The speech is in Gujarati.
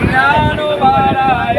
જ્ઞાનો વારાયા